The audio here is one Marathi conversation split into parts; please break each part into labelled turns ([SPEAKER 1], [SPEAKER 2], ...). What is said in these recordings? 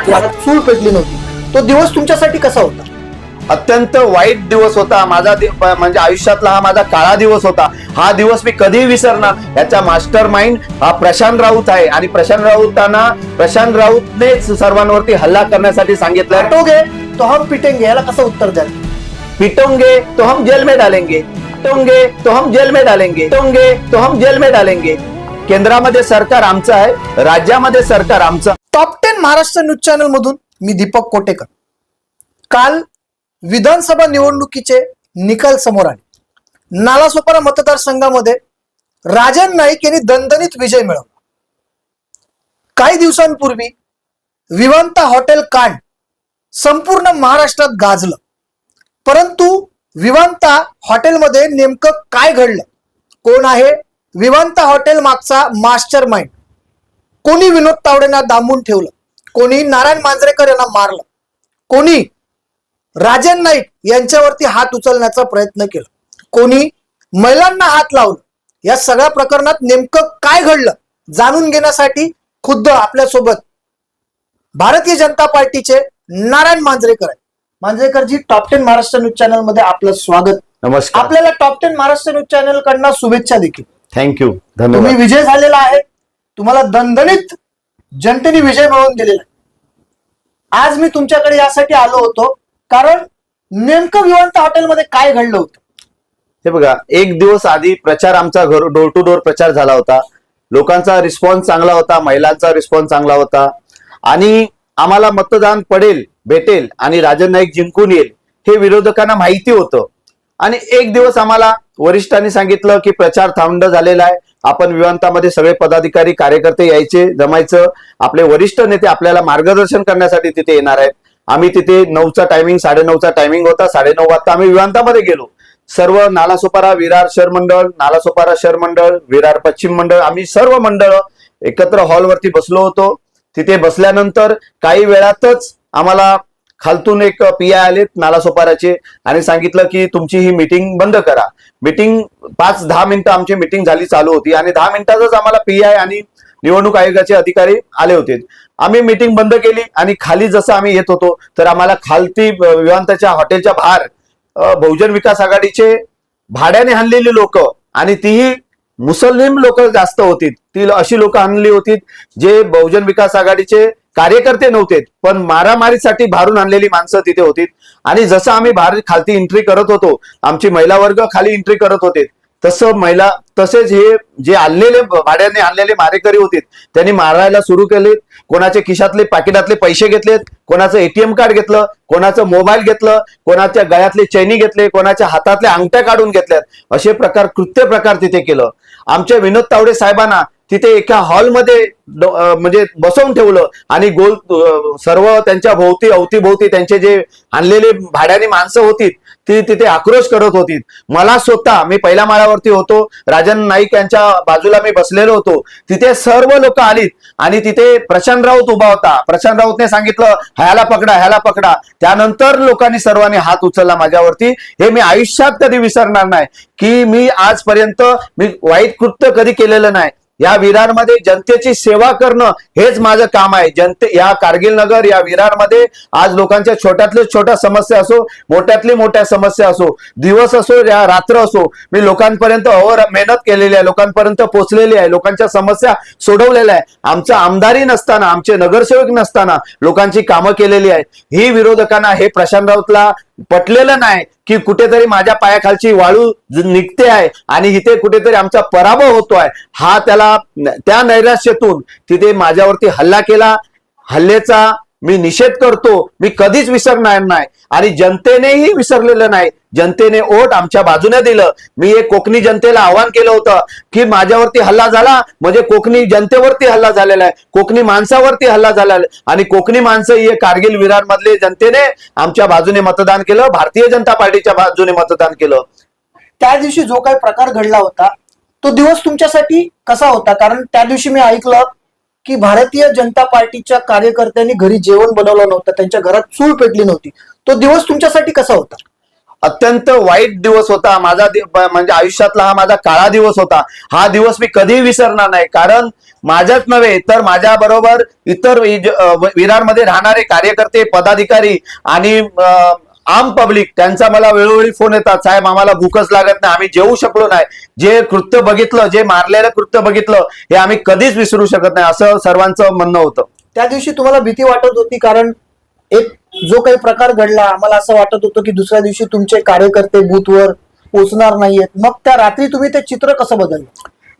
[SPEAKER 1] चूळ पेटली नव्हती. तो दिवस तुमच्यासाठी कसा होता?
[SPEAKER 2] अत्यंत वाईट दिवस होता. माझा म्हणजे आयुष्यातला हा माझा काळा दिवस होता. हा दिवस मी कधी विसरणार. याचा मास्टर माइंड हा प्रशांत राऊत आहे. आणि प्रशांत राऊतांना प्रशांत सर्वांवरती हल्ला करण्यासाठी सांगितलं.
[SPEAKER 1] पेटोगे तो हम पिटेंगे याला कसं उत्तर द्याल?
[SPEAKER 2] पिटोंगे तो हम जेल में डालेंगे. पिटोंगे तो हम जेल में डालेंगे. पिटोंगे तो हम जेल में डालेंगे. केंद्रामध्ये सरकार आमचं आहे. राज्यामध्ये सरकार आमचं
[SPEAKER 1] top ten Maharashtra news channel मधून मी दीपक कोटेकर. काल विधानसभा निवडणुकीचे निकाल समोर आले. नालासोपारा मतदारसंघामध्ये राजन नाईक यांनी दणदणीत विजय मिळवला. काही दिवसांपूर्वी विवांता हॉटेल कांड संपूर्ण महाराष्ट्रात गाजलं. परंतु विवांता हॉटेलमध्ये नेमकं काय घडलं? कोण आहे? विवांता हॉटेल मागचा मास्टर माइंड कोणी विनोद तावडेंना दांबून ठेवलं? कोणी नारायण मांजरेकर यांना मारलं? कोणी राजन नाईक यांच्यावरती हात उचलण्याचा प्रयत्न केला? कोणी महिलांना हात लावलं या सगळ्या प्रकरणात नेमकं काय घडलं जाणून घेण्यासाठी खुद्द आपल्यासोबत भारतीय जनता पार्टीचे नारायण मांजरेकर आहे मांजरेकरजी टॉप टेन महाराष्ट्र न्यूज चॅनलमध्ये आपलं स्वागत.
[SPEAKER 2] नमस्कार.
[SPEAKER 1] आपल्याला top ten Maharashtra news channel कडनं शुभेच्छा देखील.
[SPEAKER 2] थँक्यू
[SPEAKER 1] तुम्ही विजय झालेला आहे. तुम्हाला दणदणीत जनतेने विजय मिळवून दिलेला आज मी तुमच्याकडे यासाठी आलो होतो कारण नेमकं विवंत हॉटेलमध्ये काय घडलं होतं?
[SPEAKER 2] हे बघा एक दिवस आधी प्रचार आमचा घर डोर टू डोर प्रचार झाला होता. लोकांचा रिस्पॉन्स चांगला होता महिलांचा रिस्पॉन्स चांगला होता. आणि आम्हाला मतदान पडेल भेटेल आणि राजन नाईक जिंकून येईल हे विरोधकांना माहिती होतं. आणि एक दिवस आम्हाला वरिष्ठांनी सांगितलं की प्रचार थांड झालेला आहे. आपण विवांतामध्ये सगळे पदाधिकारी कार्यकर्ते यायचे जमायचं. आपले वरिष्ठ नेते आपल्याला मार्गदर्शन करण्यासाठी तिथे येणार आहेत. आम्ही तिथे नऊचा टायमिंग साडेनऊचा टायमिंग होता. साडेनऊ वाजता आम्ही विवांतामध्ये गेलो. सर्व नालासोपारा विरार शहर मंडळ नालासोपारा शहर मंडळ विरार पश्चिम मंडळ आम्ही सर्व मंडळ एकत्र हॉलवरती बसलो होतो. तिथे बसल्यानंतर काही वेळातच आम्हाला खालतून एक पी आय आलेत नालासोपाराचे आणि सांगितलं की तुमची ही मीटिंग बंद करा. मीटिंग पाच दहा मिनिटं आमची मीटिंग झाली चालू होती आणि दहा मिनिटातच आम्हाला पी आय आणि निवडणूक आयोगाचे अधिकारी आले होते. आम्ही मीटिंग बंद केली आणि खाली जसं आम्ही येत होतो तर आम्हाला खालती विमानताच्या हॉटेलच्या बाहेर बहुजन विकास आघाडीचे भाड्याने आणलेली लोक आणि तीही मुस्लिम लोक जास्त होती. ती अशी लोक आणली होती जे बहुजन विकास आघाडीचे कार्यकर्ते नव्हते पण मारामारीसाठी भारून आणलेली माणसं तिथे होती. आणि जसं आम्ही भार खालती एंट्री करत होतो आमची महिला वर्ग खाली एंट्री करत होते तसं महिला तसेच हे जे आणलेले भाड्याने आणलेले मारेकरी होते त्यांनी मारायला सुरू केले कोणाचे खिशातले पाकिटातले पैसे घेतलेत कोणाचं एटीएम कार्ड घेतलं कोणाचं मोबाईल घेतलं कोणाच्या गळ्यातले चैनी घेतले कोणाच्या हातातल्या अंगठ्या काढून घेतल्यात. असे प्रकार कृत्य प्रकार तिथे केलं. आमच्या विनोद तावडे साहेबांना तिथे एका हॉलमध्ये म्हणजे बसवून ठेवलं आणि गोल सर्व त्यांच्या भोवती अवतीभोवती त्यांचे जे आणलेले भाड्याने माणसं होती ती तिथे आक्रोश करत होती मला स्वतः मी पहिल्या माळ्यावरती होतो राजन नाईक यांच्या बाजूला मी बसलेलो होतो. तिथे सर्व लोक आलीत आणि तिथे प्रशांत राऊत उभा होता. प्रशांत राऊतने सांगितलं ह्याला पकडा ह्याला पकडा. त्यानंतर लोकांनी सर्वांनी हात उचलला माझ्यावरती. हे मी आयुष्यात कधी विसरणार नाही. की मी आजपर्यंत मी वाईट कृत्य कधी केलेलं नाही. या विरारमध्ये जनतेची सेवा करणं हेच माझं काम आहे. जनते या कारगिल नगर या विरारमध्ये आज लोकांच्या छोट्यातल्या छोट्या समस्या असो मोठ्यातली मोठ्या समस्या असो दिवस असो या रात्र असो मी लोकांपर्यंत अवर मेहनत केलेली आहे लोकांपर्यंत पोहोचलेली आहे लोकांच्या समस्या सोडवलेल्या आहे. आमचं आमदारी नसताना आमचे नगरसेवक नसताना लोकांची कामं केलेली आहेत. ही विरोधकांना हे प्रशांत राऊतला पटलेलं नाही की कुठेतरी माझ्या पायाखालची वाळू निघते आहे आणि इथे कुठेतरी आमचा पराभव होतोय. हा त्याला त्या नैराश्यातून तिथे माझ्यावरती हल्ला केला. हल्लेचा मी निषेध करतो मी कधीच विसरणार नाही. आणि जनतेनेही विसरलेलं नाही. जनतेने ओट आमच्या बाजूने दिलं. मी एक कोकणी जनतेला आवाहन केलं होतं की माझ्यावरती हल्ला झाला म्हणजे कोकणी जनतेवरती हल्ला झालेला आहे. कोकणी माणसावरती हल्ला झालेला आणि कोकणी माणसं हे कारगिल विरार मधले जनतेने आमच्या बाजूने मतदान केलं. भारतीय जनता पार्टीच्या बाजूने मतदान केलं.
[SPEAKER 1] त्या दिवशी जो काही प्रकार घडला होता तो दिवस तुमच्यासाठी कसा होता? कारण त्या दिवशी मी ऐकलं की भारतीय जनता पार्टीच्या कार्यकर्त्यांनी घरी जेवण बनवलं नव्हतं त्यांच्या घरात चूळ पेटली नव्हती. तो दिवस तुमच्यासाठी कसा होता?
[SPEAKER 2] अत्यंत वाईट दिवस होता. माझा म्हणजे आयुष्यातला हा माझा काळा दिवस होता. हा दिवस मी कधीही विसरणार नाही. कारण माझ्याच नव्हे तर माझ्या बरोबर इतर विरारमध्ये राहणारे कार्यकर्ते पदाधिकारी आणि आम पब्लिक त्यांचा मला वेळोवेळी फोन येतात साहेब आम्हाला भूकच लागत नाही आम्ही जेवू शकलो नाही. जे कृत्य बघितलं जे मारलेलं कृत्य बघितलं हे आम्ही कधीच विसरू शकत नाही असं सर्वांचं म्हणणं होतं.
[SPEAKER 1] त्या दिवशी तुम्हाला भीती वाटत होती कारण एक जो काही प्रकार घडला आम्हाला असं वाटत होतं की दुसऱ्या दिवशी तुमचे कार्यकर्ते बूथवर पोचणार नाहीयेत. मग त्या रात्री तुम्ही ते चित्र कसं बदललं?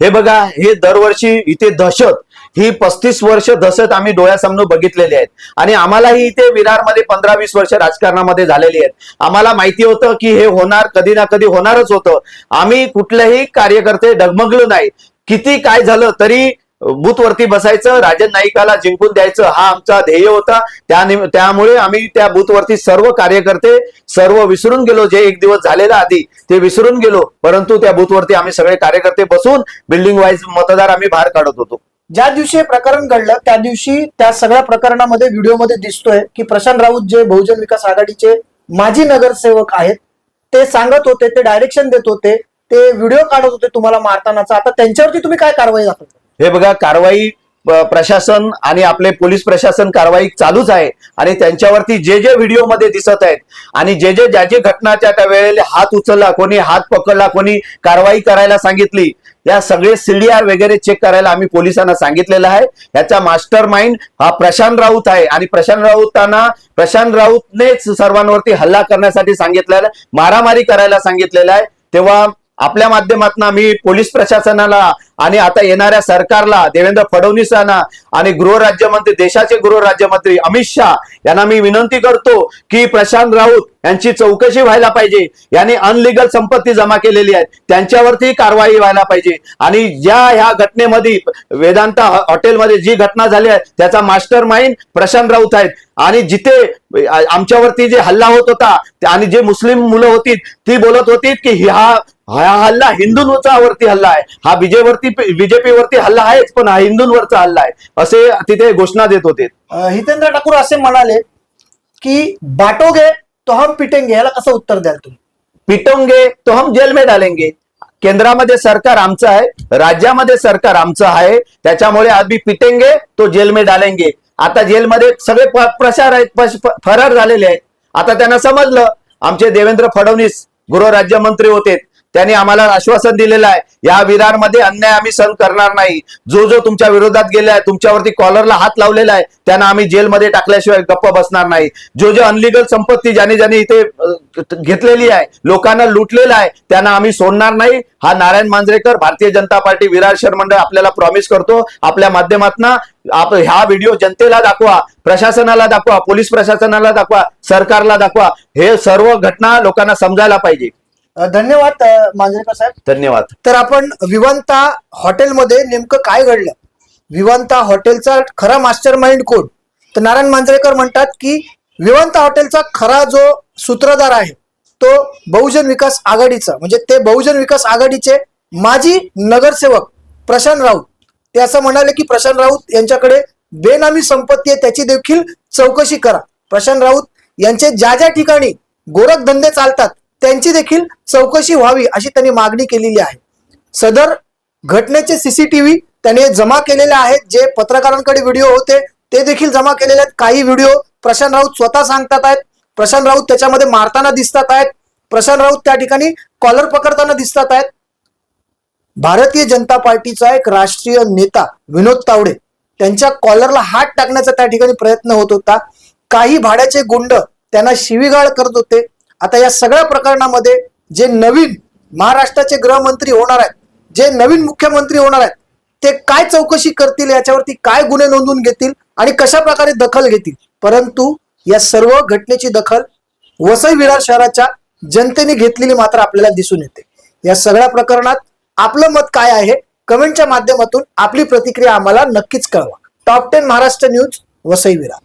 [SPEAKER 2] हे बघा हे दरवर्षी इथे दहशत ही पस्तीस वर्ष दहशत आम्ही डोळ्यासमोर बघितलेली आहेत. आणि आम्हालाही इथे विरारमध्ये पंधरा वीस वर्ष राजकारणामध्ये झालेली आहेत. आम्हाला माहिती होतं की हे होणार कधी ना कधी होणारच होतं. आम्ही कुठलंही कार्यकर्ते डगमगलो नाही. किती काय झालं तरी बूथवरती बसायचं राजन नाईकाला जिंकून द्यायचं हा आमचा ध्येय होता. त्या त्यामुळे आम्ही त्या बूथवरती सर्व कार्यकर्ते सर्व विसरून गेलो. जे एक दिवस झालेला आधी ते विसरून गेलो. परंतु त्या बूथवरती आम्ही सगळे कार्यकर्ते बसून बिल्डिंग वाईज मतदार आम्ही बाहेर काढत होतो.
[SPEAKER 1] ज्या दिवशी हे प्रकरण घडलं त्या दिवशी त्या सगळ्या प्रकरणामध्ये व्हिडिओमध्ये दिसतोय की प्रशांत राऊत जे बहुजन विकास आघाडीचे माजी नगरसेवक आहेत ते सांगत होते ते डायरेक्शन देत होते ते व्हिडिओ काढत होते तुम्हाला मारतानाचा. आता त्यांच्यावरती तुम्ही काय कारवाई दाखवता?
[SPEAKER 2] हे बघा कारवाई प्रशासन आणि आपले पोलीस प्रशासन कारवाई चालूच आहे. आणि त्यांच्यावरती जे जे व्हिडिओमध्ये दिसत आहेत आणि जे जे ज्या जे घटना त्या वेळेला हात उचलला कोणी हात पकडला कोणी कारवाई करायला सांगितली या सगळे सीडीआर वगैरे चेक करायला आम्ही पोलिसांना सांगितलेलं आहे. याचा मास्टर माइंड हा प्रशांत राऊत आहे. आणि प्रशांत राऊतांना प्रशांत राऊतनेच सर्वांवरती हल्ला करण्यासाठी सांगितलेलं आहे, मारामारी करायला सांगितलेलं आहे. तेव्हा आपल्या माध्यमातून मी पोलीस प्रशासनाला आणि आता येणाऱ्या सरकारला देवेंद्र फडणवीसांना आणि गृहराज्यमंत्री देशाचे गृहराज्यमंत्री अमित शहा यांना मी विनंती करतो की प्रशांत राऊत यांची चौकशी व्हायला पाहिजे. यांनी अनलिगल संपत्ती जमा केलेली आहे. त्यांच्यावरती कारवाई व्हायला पाहिजे. आणि ज्या ह्या घटनेमध्ये वेदांता हॉटेलमध्ये जी घटना झाली आहे त्याचा मास्टर माइंड प्रशांत राऊत आहेत. आणि जिथे आमच्यावरती जे हल्ला होत होता ते- आणि जे मुस्लिम मुलं होती ती बोलत होती की हा हा हल्ला हिंदूंचा वरती हल्ला आहे. हा विजयवरती बीजेपी वरती हल्ला आहेच पण हिंदूंवरचा हल्ला आहे. असे तिथे घोषणा देत होते.
[SPEAKER 1] हितेंद्र ठाकूर असे म्हणाले की बाटोगे तो हम पिटेंगे याला कसं उत्तर द्याल तुम्ही?
[SPEAKER 2] पिटोंगे तो हम जेल में डालेंगे. केंद्रामध्ये सरकार आमचं आहे राज्यामध्ये सरकार आमचं आहे. त्याच्यामुळे आम्ही पिटेंगे तो जेल में डालेंगे. आता जेलमध्ये सगळे प्रसार आहेत फरार झालेले आहेत. आता त्यांना समजलं. आमचे देवेंद्र फडणवीस गृहराज्यमंत्री होते. त्यांनी आम्हाला आश्वासन दिलेलं आहे. या विरारमध्ये अन्याय आम्ही सहन करणार नाही. जो जो तुमच्या विरोधात गेला आहे तुमच्यावरती कॉलरला हात लावलेला आहे त्यांना आम्ही जेलमध्ये टाकल्याशिवाय गप्प बसणार नाही. जो जो अनलिगल संपत्ती ज्याने ज्याने इथे घेतलेली आहे लोकांना लुटलेला आहे त्यांना आम्ही सोडणार नाही. हा नारायण मांजरेकर भारतीय जनता पार्टी विरार शहर मंडळ आपल्याला प्रॉमिस करतो. आपल्या माध्यमातून आप ह्या व्हिडिओ जनतेला दाखवा प्रशासनाला दाखवा पोलीस प्रशासनाला दाखवा सरकारला दाखवा. हे सर्व घटना लोकांना समजायला पाहिजे.
[SPEAKER 1] धन्यवाद मांजरेकर साहेब.
[SPEAKER 2] धन्यवाद.
[SPEAKER 1] तर आपण विवांता हॉटेलमध्ये नेमकं काय घडलं? विवांता हॉटेलचा खरा मास्टर माइंड कोण? तर नारायण मांजरेकर म्हणतात की विवांता हॉटेलचा खरा जो सूत्रधार आहे तो बहुजन विकास आघाडीचा. म्हणजे ते बहुजन विकास आघाडीचे माजी नगरसेवक प्रशांत राऊत. ते असं म्हणाले की प्रशांत राऊत यांच्याकडे बेनामी संपत्ती आहे त्याची देखील चौकशी करा. प्रशांत राऊत यांचे ज्या ज्या ठिकाणी गोरखधंदे चालतात त्यांची देखील चौकशी व्हावी अशी त्यांनी मागणी केलेली आहे. सदर घटनेचे सीसीटीव्ही त्याने जमा केलेले आहेत. जे पत्रकारांकडे व्हिडिओ होते ते देखील जमा केलेले आहेत. काही व्हिडिओ प्रशांत राऊत स्वतः सांगतात आहेत. प्रशांत राऊत त्याच्यामध्ये मारताना दिसतात आहेत. प्रशांत राऊत त्या ठिकाणी कॉलर पकडताना दिसतात आहेत. भारतीय जनता पार्टीचा एक राष्ट्रीय नेता विनोद तावडे त्यांच्या कॉलरला हात टाकण्याचा त्या ठिकाणी प्रयत्न होत होता. काही भाड्याचे गुंड त्यांना शिवीगाळ करत होते. आता या सगळ्या प्रकरणामध्ये जे नवीन महाराष्ट्राचे गृहमंत्री होणार आहेत जे नवीन मुख्यमंत्री होणार आहेत ते काय चौकशी करतील याच्यावरती काय गुन्हे नोंदवून घेतील आणि कशा प्रकारे दखल घेतील? परंतु या सर्व घटनेची दखल वसई विरार शहराच्या जनतेने घेतलेली मात्र आपल्याला दिसून येते. या सगळ्या प्रकरणात आपलं मत काय आहे कमेंटच्या माध्यमातून आपली प्रतिक्रिया आम्हाला नक्कीच कळवा. Top ten Maharashtra news Vasai Virar.